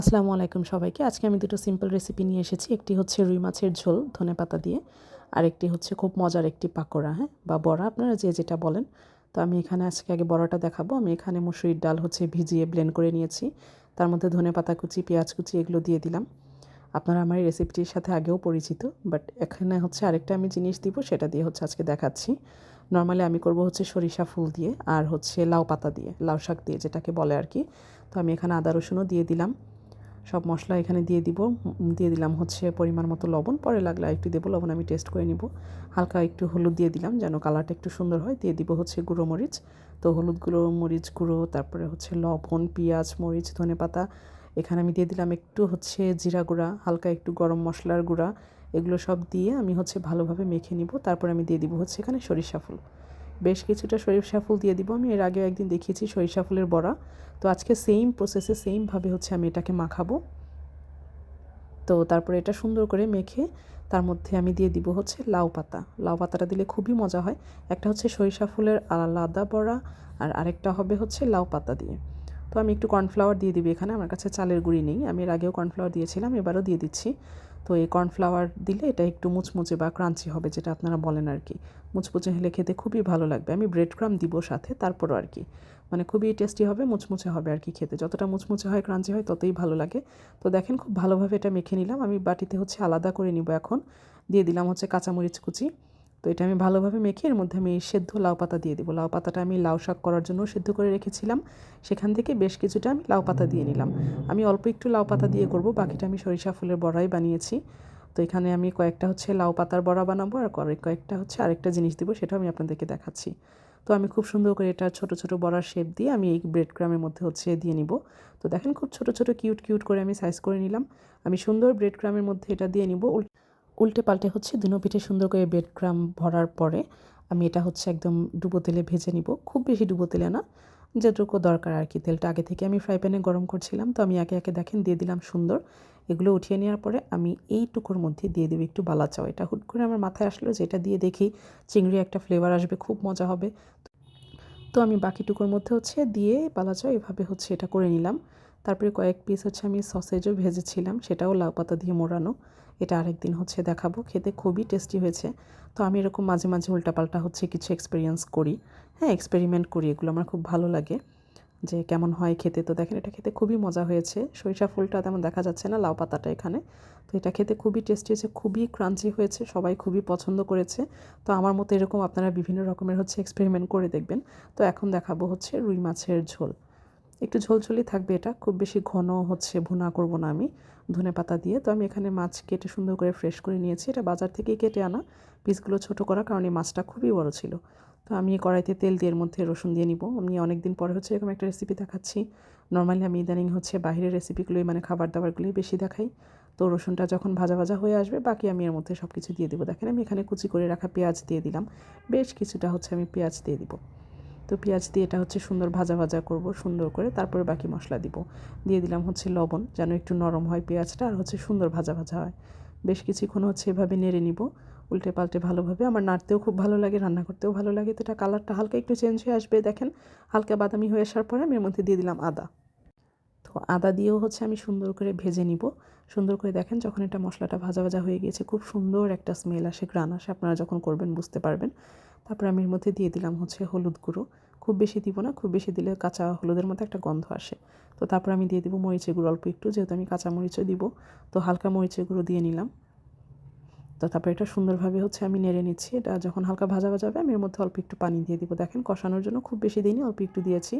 আসসালামু আলাইকুম সবাইকে। আজকে আমি দুটো সিম্পল রেসিপি নিয়ে এসেছি। একটি হচ্ছে রুই মাছের ঝোল, ধনে পাতা দিয়ে। আর একটি হচ্ছে খুব মজার একটি পাকোড়া হ্যাঁ? বা বড়া, আপনারা যে যেটা বলেন। তো আমি এখানে আজকে আগে বড়াটা দেখাবো। আমি এখানে মুসুরির ডাল হচ্ছে ভিজিয়ে ব্লেন্ড করে নিয়েছি। তার মধ্যে ধনে পাতা কুচি, পেঁয়াজ কুচি, এগুলো দিয়ে দিলাম। আপনারা আমার এই রেসিপিটির সাথে আগেও পরিচিত বাট এখানে হচ্ছে আরেকটা আমি জিনিস দিব, সেটা দিয়ে হচ্ছে আজকে দেখাচ্ছি। নর্মালি আমি করব হচ্ছে সরিষা ফুল দিয়ে, আর হচ্ছে লাউ পাতা দিয়ে, লাউ শাক দিয়ে, যেটাকে বলে আর কি। তো আমি এখানে আদা, রসুনও দিয়ে দিলাম। সব মশলা এখানে দিয়ে দিব। দিয়ে দিলাম হচ্ছে পরিমাণ মতো লবণ। পরে লাগলে একটু দেবো, লবণ আমি টেস্ট করে নিব। হালকা একটু হলুদ দিয়ে দিলাম যেন কালারটা একটু সুন্দর হয়। দিয়ে দিব হচ্ছে গুঁড়ো মরিচ। তো হলুদ, গুঁড়ো মরিচ গুঁড়ো, তারপরে হচ্ছে লবণ, পেঁয়াজ, মরিচ, ধনে পাতা। এখানে আমি দিয়ে দিলাম একটু হচ্ছে জিরা গুঁড়া, হালকা একটু গরম মশলার গুঁড়া। এগুলো সব দিয়ে আমি হচ্ছে ভালোভাবে মেখে নিব। তারপর আমি দিয়ে দিব হচ্ছে এখানে সরিষা ফুল। বেশ কিছুটা সরিষা ফুল দিয়ে দিব। আমি এর আগেও একদিন দেখিয়েছি সরিষা ফুলের বড়া। তো আজকে সেম প্রসেসে সেমভাবে হচ্ছে আমি এটাকে মাখাবো। তো তারপরে এটা সুন্দর করে মেখে তার মধ্যে আমি দিয়ে দিব হচ্ছে লাউ পাতা। লাউ পাতাটা দিলে খুবই মজা হয়। একটা হচ্ছে সরিষা ফুলের আলাদা বড়া আর আরেকটা হবে হচ্ছে লাউ পাতা দিয়ে। তো আমি একটু কর্নফ্লাওয়ার দিয়ে দিবি এখানে। আমার কাছে চালের গুঁড়ি নেই। আমি এর আগেও কর্নফ্লাওয়ার দিয়েছিলাম, এবারও দিয়ে দিচ্ছি। তো এই কর্নফ্লাওয়ার দিলে এটা একটু মুচমুচে বা ক্রাঞ্চি হবে, যেটা আপনারা বলেন আর কি। মুচমুচে হলে খেতে খুবই ভালো লাগবে। আমি ব্রেড ক্রাম দিব সাথে, তারপরও আর কি। মানে খুবই টেস্টি হবে, মুচমুচে হবে আর কি খেতে। যতটা মুচমুচে হয়, ক্রাঞ্চি হয়, ততই ভালো লাগে। তো দেখেন, খুব ভালোভাবে এটা মেখে নিলাম। আমি বাটিতে হচ্ছে আলাদা করে নিব এখন। দিয়ে দিলাম হচ্ছে কাঁচামরিচ কুচি। তো এটা আমি ভালোভাবে মেখে এর মধ্যে আমি সেদ্ধ লাউ পাতা দিয়ে দেবো। লাউ পাতাটা আমি লাউ শাক করার জন্য সেদ্ধ করে রেখেছিলাম। সেখান থেকে বেশ কিছুটা আমি লাউ পাতা দিয়ে নিলাম। আমি অল্প একটু লাউ পাতা দিয়ে করব, বাকিটা আমি সরিষা ফুলের বড়াই বানিয়েছি। তো এখানে আমি কয়েকটা হচ্ছে লাউ পাতার বড়া বানাবো আর কয়েকটা হচ্ছে আরেকটা জিনিস দিব, সেটাও আমি আপনাদেরকে দেখাচ্ছি। তো আমি খুব সুন্দর করে এটা ছোট ছোট বড়ার শেপ দিয়ে আমি এই ব্রেড ক্রামের মধ্যে হচ্ছে দিয়ে নিব। তো দেখেন খুব ছোট ছোট কিউট কিউট করে আমি সাইজ করে নিলাম। আমি সুন্দর ব্রেড ক্রামের মধ্যে এটা দিয়ে নিব। উল্টে পাল্টে হচ্ছে দুনো পিঠে সুন্দর করে ব্রেড ক্রাম ভরার পরে আমি এটা হচ্ছে একদম ডুবো তেলে ভেজে নিব। খুব বেশি ডুবো তেলে না, যেটুকু দরকার আর কি তেলটা। আগে থেকে আমি ফ্রাই প্যানে গরম করছিলাম, তো আমি একে একে দেখেন দিয়ে দিলাম সুন্দর। এগুলো উঠিয়ে নেওয়ার পরে আমি এইটুকুর মধ্যে দিয়ে দেবো একটু বালা চাও এটা হুট করে আমার মাথায় আসলো যে এটা দিয়ে দেখি চিংড়ি একটা ফ্লেভার আসবে, খুব মজা হবে। তো আমি বাকি বাকিটুকুর মধ্যে হচ্ছে দিয়ে বালা চাও এভাবে হচ্ছে এটা করে নিলাম। তারপরে কয়েক পিস হচ্ছে আমি সসেজও ভেজেছিলাম, সেটাও লাউ পাতা দিয়ে মোড়ানো। এটা আরেকদিন হচ্ছে দেখাবো, খেতে খুবই টেস্টি হয়েছে। তো আমি এরকম মাঝে মাঝে উল্টাপাল্টা হচ্ছে কিছু এক্সপিরিয়েন্স করি। হ্যাঁ এক্সপেরিমেন্ট করি, এগুলো আমার খুব ভালো লাগে। যে কেমন হয় খেতে, তো দেখেন এটা খেতে খুবই মজা হয়েছে। সরিষা ফুলটা তেমন দেখা যাচ্ছে না লাউ পাতাটা এখানে। তো এটা খেতে খুবই টেস্টি হয়েছে, খুবই ক্রাঞ্চি হয়েছে, সবাই খুবই পছন্দ করেছে। তো আমার মতো এরকম আপনারা বিভিন্ন রকমের হচ্ছে এক্সপেরিমেন্ট করে দেখবেন। তো এখন দেখাবো হচ্ছে রুই মাছের ঝোল। একটু ঝোলঝোলই থাকবে এটা, খুব বেশি ঘন হচ্ছে ভুনা করব না আমি ধনে পাতা দিয়ে। তো আমি এখানে মাছ কেটে সুন্দর করে ফ্রেশ করে নিয়েছি। এটা বাজার থেকেই কেটে আনা, পিসগুলো ছোট করা, কারণ এই মাছটা খুবই বড় ছিল। তো আমি কড়াইতে তেল দিয়ে এর মধ্যে রসুন দিয়ে নিব। আমি অনেক দিন পরে হচ্ছে এরকম একটা রেসিপি দেখাচ্ছি। নর্মালি আমি ইদানিং হচ্ছে বাইরের রেসিপিগুলোই মানে খাবার দাবারগুলোই বেশি দেখাই। তো রসুনটা যখন ভাজা ভাজা হয়ে আসবে, বাকি আমি এর মধ্যে সব কিছু দিয়ে দেবো। দেখেন আমি এখানে কুচি করে রাখা পেঁয়াজ দিয়ে দিলাম। বেশ কিছুটা হচ্ছে আমি পেঁয়াজ দিয়ে দিব। তো পেঁয়াজ দিয়ে এটা হচ্ছে সুন্দর ভাজা ভাজা করব, সুন্দর করে। তারপরে বাকি মশলা দিব। দিয়ে দিলাম হচ্ছে লবণ, যেন একটু নরম হয় পেঁয়াজটা আর হচ্ছে সুন্দর ভাজা ভাজা হয়। বেশ কিছুক্ষণ হচ্ছে এভাবে নেড়ে নিব, উল্টে পাল্টে ভালোভাবে। আমার নাড়তেও খুব ভালো লাগে, রান্না করতেও ভালো লাগে। তো এটা কালারটা হালকা একটু চেঞ্জ হয়ে আসবে, দেখেন। হালকা বাদামি হয়ে আসার পরে আমি এর মধ্যে দিয়ে দিলাম আদা। তো আদা দিয়েও হচ্ছে আমি সুন্দর করে ভেজে নিব। সুন্দর করে দেখেন যখন এটা মশলাটা ভাজা ভাজা হয়ে গিয়েছে, খুব সুন্দর একটা স্মেল আসে গ্রান আসে। আপনারা যখন করবেন বুঝতে পারবেন। তারপর আমি এর মধ্যে দিয়ে দিলাম হচ্ছে হলুদ গুঁড়ো। খুব বেশি দিব না, খুব বেশি দিলে কাঁচা হলুদের মতো একটা গন্ধ আসে। তো তারপর আমি দিয়ে দিব মরিচের গুঁড়ো অল্প একটু, যেহেতু আমি কাঁচা মরিচও দিব। তো হালকা মরিচের গুঁড়ো দিয়ে নিলাম। তো তারপর এটা সুন্দরভাবে হচ্ছে আমি নেড়ে নিচ্ছি। এটা যখন হালকা ভাজা ভাজা হবে, আমি এর মধ্যে অল্প একটু পানি দিয়ে দিব। দেখেন কষানোর জন্য খুব বেশি দিইনি, অল্প একটু দিয়েছি।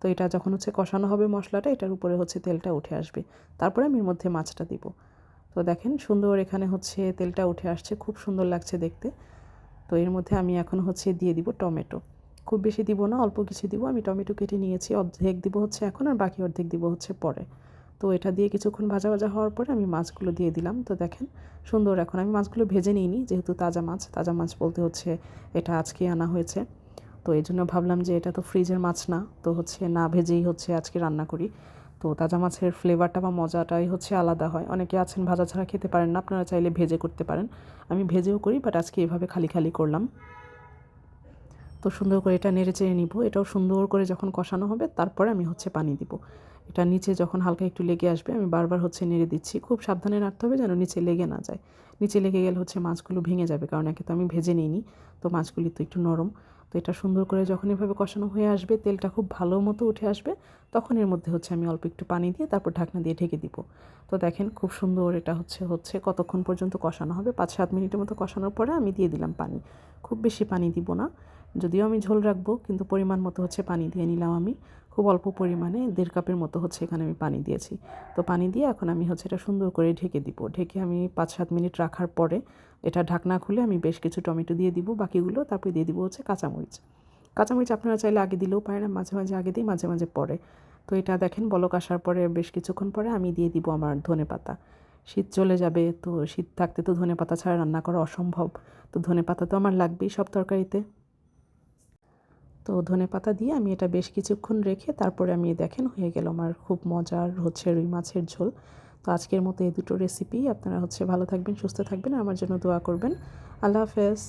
তো এটা যখন হচ্ছে কষানো হবে মশলাটা, এটার উপরে হচ্ছে তেলটা উঠে আসবে। তারপরে আমি এর মধ্যে মাছটা দিব। তো দেখেন সুন্দর এখানে হচ্ছে তেলটা উঠে আসছে, খুব সুন্দর লাগছে দেখতে। তো এর মধ্যে আমি এখন হচ্ছে দিয়ে দিব টমেটো। খুব বেশি দিব না, অল্প কিছু দিব। আমি টমেটো কেটে নিয়েছি, অর্ধেক দিব হচ্ছে এখন আর বাকি অর্ধেক দিব হচ্ছে পরে। তো এটা দিয়ে কিছুক্ষণ ভাজা ভাজা হওয়ার পরে আমি মাছগুলো দিয়ে দিলাম। তো দেখেন সুন্দর এখন। আমি মাছগুলো ভেজে নিইনি, যেহেতু তাজা মাছ তাজা মাছ বলতে হচ্ছে এটা আজকে আনা হয়েছে। তো এই জন্য ভাবলাম যে এটা তো ফ্রিজের মাছ না, তো হচ্ছে না ভেজেই হচ্ছে আজকে রান্না করি। তো তাজা মাছের ফ্লেভারটা বা মজাটাই হচ্ছে আলাদা হয়। অনেকে আছেন ভাজা ছাড়া খেতে পারেন না, আপনারা চাইলে ভেজে করতে পারেন। আমি ভেজেও করি বাট আজকে এভাবে খালি খালি করলাম। তো সুন্দর করে এটা নেড়ে চেড়ে নিব। এটাও সুন্দর করে যখন কষানো হবে, তারপরে আমি হচ্ছে পানি দিব। এটা নিচে যখন হালকা একটু লেগে আসবে, আমি বারবার হচ্ছে নেড়ে দিচ্ছি। খুব সাবধানে নাড়তে হবে যেন নিচে লেগে না যায়। নিচে লেগে গেলে হচ্ছে মাছগুলো ভেঙে যাবে, কারণ একে তো আমি ভেজে নিইনি। তো মাছগুলি তো একটু নরম। তো এটা সুন্দর করে যখন এভাবে কষানো হয়ে আসবে, তেলটা খুব ভালো মতো উঠে আসবে, তখন এর মধ্যে হচ্ছে আমি অল্প একটু পানি দিয়ে তারপর ঢাকনা দিয়ে ঢেকে দিব। তো দেখেন খুব সুন্দর এটা হচ্ছে হচ্ছে কতক্ষণ পর্যন্ত কষানো হবে, পাঁচ সাত মিনিটের মতো কষানোর পরে আমি দিয়ে দিলাম পানি। খুব বেশি পানি দিব না। যদিও আমি ঝোল রাখব, কিন্তু পরিমাণ মতো হচ্ছে পানি দিয়ে নিলাম আমি। খুব অল্প পরিমাণে দেড় কাপের মতো হচ্ছে এখানে আমি পানি দিয়েছি। তো পানি দিয়ে এখন আমি হচ্ছে এটা সুন্দর করে ঢেকে দিব। ঢেকে আমি পাঁচ সাত মিনিট রাখার পরে এটা ঢাকনা খুলে আমি বেশ কিছু টমেটো দিয়ে দিব। বাকিগুলো তারপরে দিয়ে দিব হচ্ছে কাঁচামরিচ। কাঁচামরিচ আপনারা চাইলে আগে দিলেও পারেন মাঝে মাঝে আগে দিই, মাঝে মাঝে পরে। তো এটা দেখেন বলক আসার পরে বেশ কিছুক্ষণ পরে আমি দিয়ে দিব আমার ধনে পাতা। শীত চলে যাবে, তো শীত থাকতে তো ধনে পাতা ছাড়া রান্না করা অসম্ভব। তো ধনে পাতা তো আমার লাগবেই সব তরকারিতে। তো ধনে পাতা দিয়ে আমি এটা বেশ কিছুক্ষণ রেখে তারপরে আমি, দেখেন, হয়ে গেল আমার খুব মজার হচ্ছে রুই মাছের ঝোল। তো আজকের মতো এই দুটো রেসিপি আপনারা হচ্ছে ভালো থাকবেন, সুস্থ থাকবেন আমার জন্য দোয়া করবেন। আল্লাহ হাফেজ।